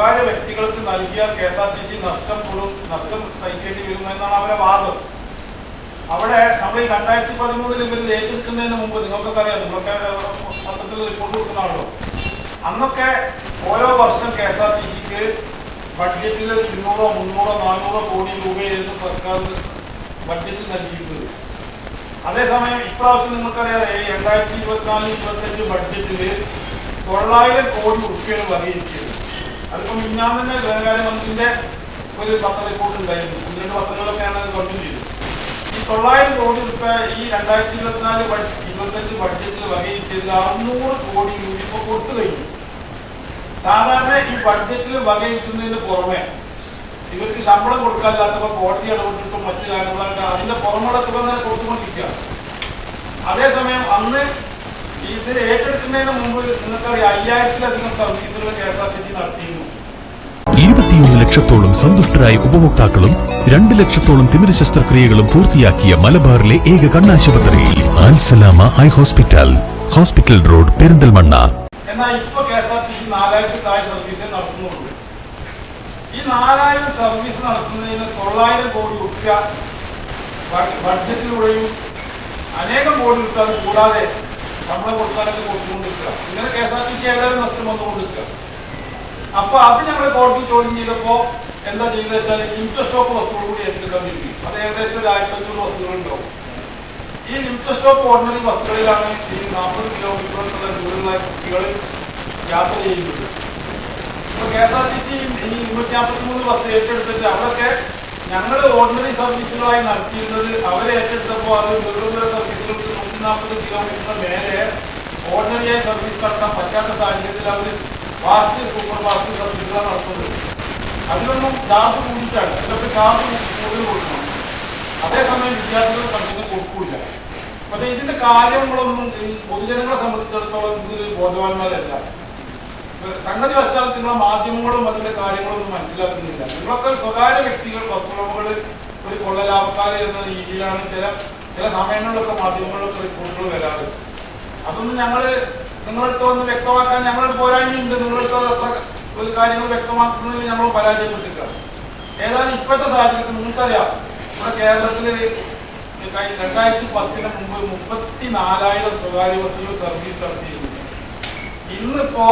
സ്വകാര്യ വ്യക്തികൾക്ക് നൽകിയ K S R T C നഷ്ടം നഷ്ടം സഹിക്കേണ്ടി വരുമെന്നാണ് അവരെ വാദം. അവിടെ നമ്മൾ ഈ രണ്ടായിരത്തി പതിമൂന്നിൽ ഇവർ ഏറ്റെടുക്കുന്നതിന് മുമ്പ് നിങ്ങൾക്കൊക്കെ അറിയാം നിങ്ങളൊക്കെ പത്രത്തിൽ റിപ്പോർട്ട് കൊടുക്കുന്നതാണല്ലോ അന്നൊക്കെ ഓരോ വർഷം കെ എസ് ആർ ടി സിക്ക് ബഡ്ജറ്റിൽ ഇരുന്നൂറോ മുന്നൂറോ നാനൂറോ കോടി രൂപയായിരുന്നു സർക്കാർ ബഡ്ജറ്റ് നൽകിയിരുന്നത്. അതേസമയം ഇപ്രാവശ്യം നിങ്ങൾക്കറിയാം രണ്ടായിരത്തി ഇരുപത്തിനാല് ഇരുപത്തഞ്ച് ബഡ്ജറ്റിൽ തൊള്ളായിരം കോടി റുപ്യാണ് വകയിരുത്തിയത് അതിപ്പോ തന്നെ ധനകാര്യ മന്ത്രിന്റെ ഒരു പത്ര റിപ്പോർട്ട് ഉണ്ടായിരുന്നു. രണ്ട് പത്രങ്ങളൊക്കെയാണ് അത് ചെയ്തത്. ഈ തൊള്ളായിരം കോടി റുപ്യ ഈ രണ്ടായിരത്തി ഇരുപത്തിനാല് ഇരുപത്തഞ്ച് ബഡ്ജറ്റിൽ വകയിരുത്തിയതിൽ അറുന്നൂറ് കോടി രൂപ ഇപ്പൊ കൊടുത്തു കഴിഞ്ഞു. സാധാരണ ഈ ബഡ്ജറ്റിൽ വകയിരുത്തുന്നതിന് പുറമെ ഇവർക്ക് ശമ്പളം കൊടുക്കാനില്ലാത്തപ്പോൾ കോടതി ഇടപെട്ടിട്ടും മറ്റു കാര്യങ്ങളൊക്കെ അതിന്റെ പുറമുള്ള തുക തന്നെ കൊടുത്തുകൊണ്ടിരിക്കുകയാണ്. അതേസമയം അന്ന് ഇത് ഏറ്റെടുക്കുന്നതിന് മുമ്പ് നിങ്ങൾക്കറിയാം അയ്യായിരത്തിലധികം സർവീസുകൾ K S R T C നടത്തിയിരുന്നു. ഇരുപത്തിയൊന്ന് ലക്ഷത്തോളം സന്തുഷ്ടരായ ഉപഭോക്താക്കളും രണ്ട് ലക്ഷത്തോളം തിമിര ശസ്ത്രക്രിയകളും പൂർത്തിയാക്കിയ മലബാറിലെ ഏക കണ്ണാശുപത്രി Ansalama eye hospital hospital road Perinthalmanna. എന്നാൽ ഇപ്പൊ K S R T C നാലായിരത്തി താഴെ സർവീസ് നടത്തുന്നുള്ളൂ ഈ നാലായിരം സർവീസ് നടത്തുന്നതിന് തൊള്ളായിരം കോടി റുപ്യ ബഡ്ജറ്റിലൂടെയും അനേകം കോടി റുപ്യ കൂടാതെ ശമ്പളം കൊടുക്കാനൊക്കെ കൊടുത്തുകൊണ്ടിരിക്കുക. ഇങ്ങനെ K S R T C ഏതായാലും നഷ്ടം വന്നുകൊണ്ടിരിക്കുക. അപ്പൊ അത് ഞങ്ങൾ കോടതി ചോദ്യം ചെയ്തപ്പോ എന്താ ചെയ്തത് വെച്ചാൽ ലിമിറ്റഡ് സ്റ്റോപ്പ് വസ്തുക്കൾ കൂടി ഏറ്റെടുക്കാൻ അത് ഏകദേശം ഒരു ആയിരത്തി അഞ്ഞൂറ് വസ്തുക്കളുണ്ടാവും ഈ ലിമിറ്റഡ് സ്റ്റോപ്പ് ഓർഡിനറി ബസ്സുകളിലാണ് ഈ നാൽപ്പത് കിലോമീറ്ററുള്ള ദൂരമുള്ള കുട്ടികൾ യാത്ര ചെയ്യുന്നത്. ഇപ്പൊ K S R T C ഈ ഇരുന്നൂറ്റി നാൽപ്പത്തി മൂന്ന് ബസ് ഏറ്റെടുത്തിട്ട് അവിടെയൊക്കെ ഞങ്ങൾ ഓർഡിനറി സർവീസുകളായി നടത്തിയിരുന്നത് അവരെ ഏറ്റെടുത്തപ്പോൾ അത് നൂറ്റി നാൽപ്പത് കിലോമീറ്റർ മേലെ ഓർഡിനറിയായി സർവീസ് നടത്താൻ പറ്റാത്ത സാഹചര്യത്തിൽ അവർ ഫാസ്റ്റ് സൂപ്പർ ഫാസ്റ്റ് സർവീസുകളാണ് നടത്തുന്നത്. അതിനൊന്നും ചാർജ് കൂടിയിട്ടാണ്. അതിലൊക്കെ ചാർജ് കൂടുതൽ കൊടുക്കണം. അതേസമയം വിദ്യാർത്ഥികൾ സംഘത്തിന് കൊടുക്കൂല. പക്ഷെ ഇതിന്റെ കാര്യങ്ങളൊന്നും പൊതുജനങ്ങളെ സംബന്ധിച്ചിടത്തോളം ഇതിൽ ബോധവാന്മാരല്ല. സംഗതി വശാൽ നിങ്ങളെ മാധ്യമങ്ങളും അതിന്റെ കാര്യങ്ങളൊന്നും മനസ്സിലാക്കുന്നില്ല. നിങ്ങളൊക്കെ സ്വകാര്യ വ്യക്തികൾ വസ്തുളകൾ ഒരു കൊള്ളലാഭക്കാര് എന്ന രീതിയിലാണ് ചില ചില സമയങ്ങളിലൊക്കെ മാധ്യമങ്ങളിലൊക്കെ റിപ്പോർട്ടുകൾ വരാറ്. അതൊന്നും ഞങ്ങൾ നിങ്ങളടുത്ത് ഒന്ന് വ്യക്തമാക്കാൻ ഞങ്ങൾ പോരായ്മയുണ്ട്. നിങ്ങളടുത്ത് അത്ര ഒരു കാര്യങ്ങൾ വ്യക്തമാക്കുന്നതിൽ ഞങ്ങൾ പരാജയപ്പെട്ടിട്ടില്ല ഏതായാലും ഇപ്പോഴത്തെ സാഹചര്യത്തിൽ നിങ്ങൾക്കറിയാം നമ്മുടെ കേരളത്തിൽ കഴിഞ്ഞ രണ്ടായിരത്തി പത്തിന് മുമ്പ് മുപ്പത്തി നാലായിരം സ്വകാര്യ ബസ്സുകൾ സർവീസ് നടത്തിയിരുന്നു ഇന്നിപ്പോ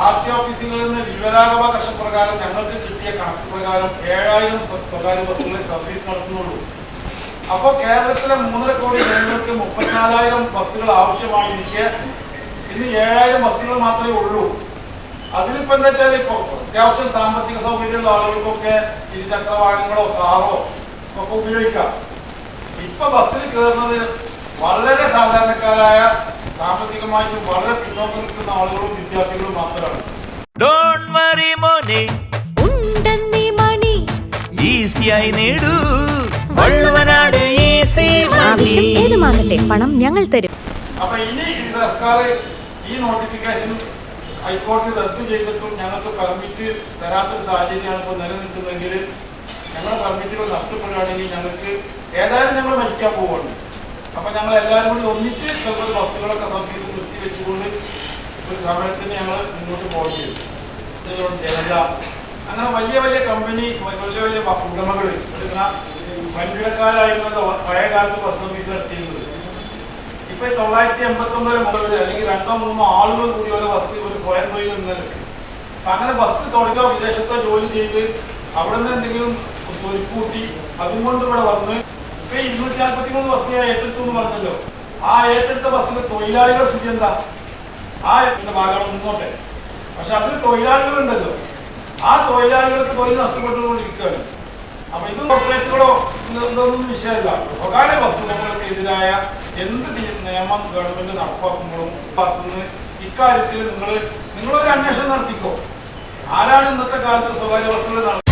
ആർ ടി ഓഫീസുകളിൽ നിന്ന് വിവരാവകാശ പ്രകാരം ഞങ്ങൾക്ക് കിട്ടിയ കണക്ക് പ്രകാരം ഏഴായിരം സ്വകാര്യ ബസ്സുകളെ സർവീസ് നടത്തുന്നുള്ളൂ. അപ്പോ കേരളത്തിലെ മൂന്നര കോടി ജനങ്ങൾക്ക് മുപ്പത്തിനാലായിരം ബസ്സുകൾ ആവശ്യമായിരിക്കെ. ഇന്ന് ഏഴായിരം ബസ്സുകൾ മാത്രമേ ഉള്ളൂ. അതിലിപ്പോ എന്താ വെച്ചാൽ ഇപ്പൊ അത്യാവശ്യം സാമ്പത്തിക സൗകര്യമുള്ള ആളുകൾക്കൊക്കെ ഇരുചക്ര വാഹനങ്ങളോ കാറോ ഒക്കെ ഉപയോഗിക്കാം. ഇപ്പൊ ബസ്സിൽ കയറുന്നത് വളരെ സാധാരണക്കാരായ സാമ്പത്തികമായിട്ട് വളരെ പിന്നോക്കം നിൽക്കുന്ന ആളുകളും വിദ്യാർത്ഥികളും മാത്രമാണ്. ഡോണ്ട് വറി മോനെ. ഉണ്ടെന്നീ മണി. ഈസിയായി നേടൂ. ആവശ്യം ഏതുമാകട്ടെ പണം ഞങ്ങൾ തരും. അപ്പൊ ഇനി ഈ സർക്കാർ ഈ നോട്ടിഫിക്കേഷൻ ഹൈക്കോടതി റദ്ദ് ചെയ്തിട്ടും ഞങ്ങൾക്ക് പെർമിറ്റ് തരാത്തൊരു സാഹചര്യമാണ് ഇപ്പോൾ നിലനിൽക്കുന്നതെങ്കിൽ ഞങ്ങളുടെ പെർമിറ്റുകൾ നഷ്ടപ്പെടുകയാണെങ്കിൽ ഞങ്ങൾക്ക് ഏതായാലും ഞങ്ങൾ മരിക്കാൻ പോവുകയാണ്. അപ്പൊ ഞങ്ങൾ എല്ലാവരും കൂടി ഒന്നിച്ച് ഞങ്ങൾ ബസ്സുകളൊക്കെ സർവീസ് നിർത്തിവെച്ചുകൊണ്ട് ഒരു സമരത്തിന് ഞങ്ങൾ മുന്നോട്ട് പോകേണ്ടി വരും ജനത അങ്ങനെ വലിയ വലിയ കമ്പനി വലിയ വലിയ ഉടമകൾ എടുക്കുന്ന വൻകിടക്കാരായിരുന്നല്ലോ പഴയ കാലത്ത് ബസ് സർവീസ് നടത്തിയിരുന്നത്. ഇപ്പൊ തൊള്ളായിരത്തി എൺപത്തി ഒമ്പത് മുതൽ അല്ലെങ്കിൽ രണ്ടോ മൂന്നോ ആളുകൾ കൂടി ഒരു ബസ് ഒരു സ്വയം തൊഴിൽ ഇന്നലെ അങ്ങനെ ബസ് തുടങ്ങുക വിദേശത്തെ ജോലി ചെയ്ത് അവിടെ നിന്ന് എന്തെങ്കിലും തൊലിക്കൂട്ടി അതും കൊണ്ട് ഇവിടെ വന്ന്. ഇപ്പൊ ഇരുന്നൂറ്റി നാൽപ്പത്തി മൂന്ന് ബസ് ഞാൻ ഏറ്റെടുത്തു എന്ന് പറഞ്ഞല്ലോ. ആ ഏറ്റെടുത്ത ബസ്സിൽ തൊഴിലാളികളുടെ സ്ഥിതി എന്താ? ആ ഭാഗമാണ് മുന്നോട്ടെ. പക്ഷെ അതിൽ തൊഴിലാളികളുണ്ടല്ലോ. ആ തൊഴിലാളികൾക്ക് തൊഴിൽ നഷ്ടപ്പെട്ടുകൊണ്ടിരിക്കുകയാണ്. അപ്പൊ ഇത് കോർപ്പറേറ്റുകളോ ഇതൊന്നും വിഷയമല്ല സ്വകാര്യ വസ്തുക്കൾക്ക് എതിരായ എന്ത് നിയമം ഗവൺമെന്റ് നടപ്പാക്കുമ്പോഴും ഇക്കാര്യത്തിൽ നിങ്ങൾ നിങ്ങളൊരു അന്വേഷണം നടത്തിക്കോ. ആരാണ് ഇന്നത്തെ കാലത്ത് സ്വകാര്യ വസ്തുക്കൾ നട